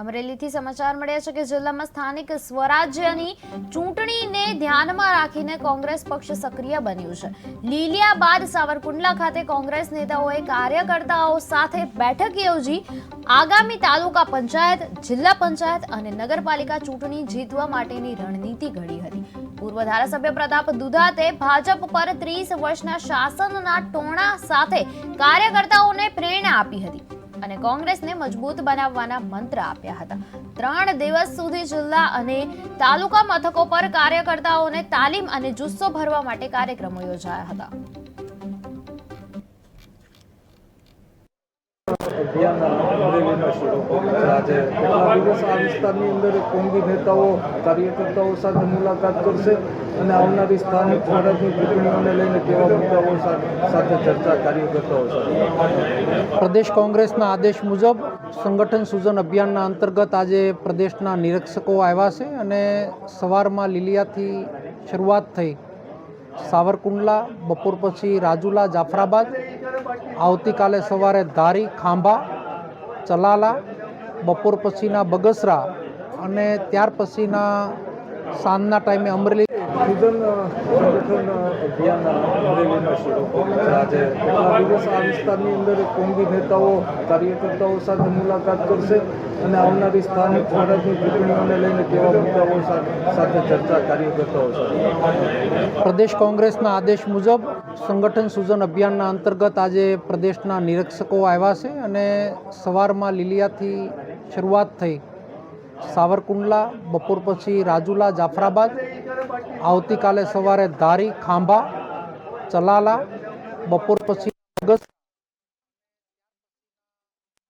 અમરેલીથી સમાચાર મળ્યા છે કે જિલ્લામાં સ્થાનિક સ્વરાજ્યની ચૂંટણીને ધ્યાનમાં રાખીને કોંગ્રેસ પક્ષ સક્રિય બન્યું છે. લીલિયા બાદ સાવરકુંડલા ખાતે કોંગ્રેસ નેતાઓએ કાર્યકર્તાઓ સાથે બેઠક યોજી આગામી તાલુકા પંચાયત, જિલ્લા પંચાયત અને નગરપાલિકા ચૂંટણી જીતવા માટેની રણનીતિ ઘડી હતી. પૂર્વ ધારાસભ્ય પ્રતાપ દુધાતે ભાજપ પર ત્રીસ વર્ષના શાસનના ટોણા સાથે કાર્યકર્તાઓને પ્રેરણા આપી હતી. અને કોંગ્રેસને મજબૂત બનાવવાના મંત્ર આપ્યા હતા. ત્રણ દિવસ સુધી જિલ્લા અને તાલુકા મથકો પર કાર્યકર્તાઓને તાલીમ અને જુસ્સો ભરવા માટે કાર્યક્રમો યોજાયા હતા. અભિયાન અમરેલીમાં શરૂ કર્યું છે કેટલા દિવસ આ વિસ્તારની અંદર કોંગી નેતાઓ કાર્યકર્તાઓ સાથે મુલાકાત કરશે અને આવનારી સ્થાનિક લઈને કેવા મુદ્દાઓ સાથે ચર્ચા કાર્યકર્તાઓ સાથે પ્રદેશ કોંગ્રેસના આદેશ મુજબ સંગઠન સૂજન અભિયાનના અંતર્ગત આજે પ્રદેશના નિરીક્ષકો આવ્યા છે અને સવારમાં લીલિયાથી શરૂઆત થઈ સાવરકુંડલા, બપોર પછી રાજુલા, જાફરાબાદ, આવતીકાલે સવારે ધારી, ખાંભા ચલાલા બપોર પછીના બગસરા અને ત્યાર પછીના સાંજના ટાઈમે અમરેલી અ, સંગઠન અ, અભિયાન અમરેલીમાં શરૂ આજે કેટલા દિવસ આ વિસ્તારની અંદર કોંગી નેતાઓ કાર્યકર્તાઓ સાથે મુલાકાત કરશે અને આવનારી સ્થાનિક સ્વરાજની ચૂંટણીઓને લઈને કેવા મુદ્દાઓ સાથે ચર્ચા કાર્યકર્તાઓ પ્રદેશ કોંગ્રેસના આદેશ મુજબ સંગઠન સૂજન અભિયાનના અંતર્ગત આજે પ્રદેશના નિરીક્ષકો આવ્યા છે અને સવારમાં લીલિયાથી શરૂઆત થઈ સાવરકુંડલા બપોર પછી રાજુલા જાફરાબાદ આવતીકાલે સવારે ધારી ખાંભા ચલાલા બપોર પછી અગસ્ત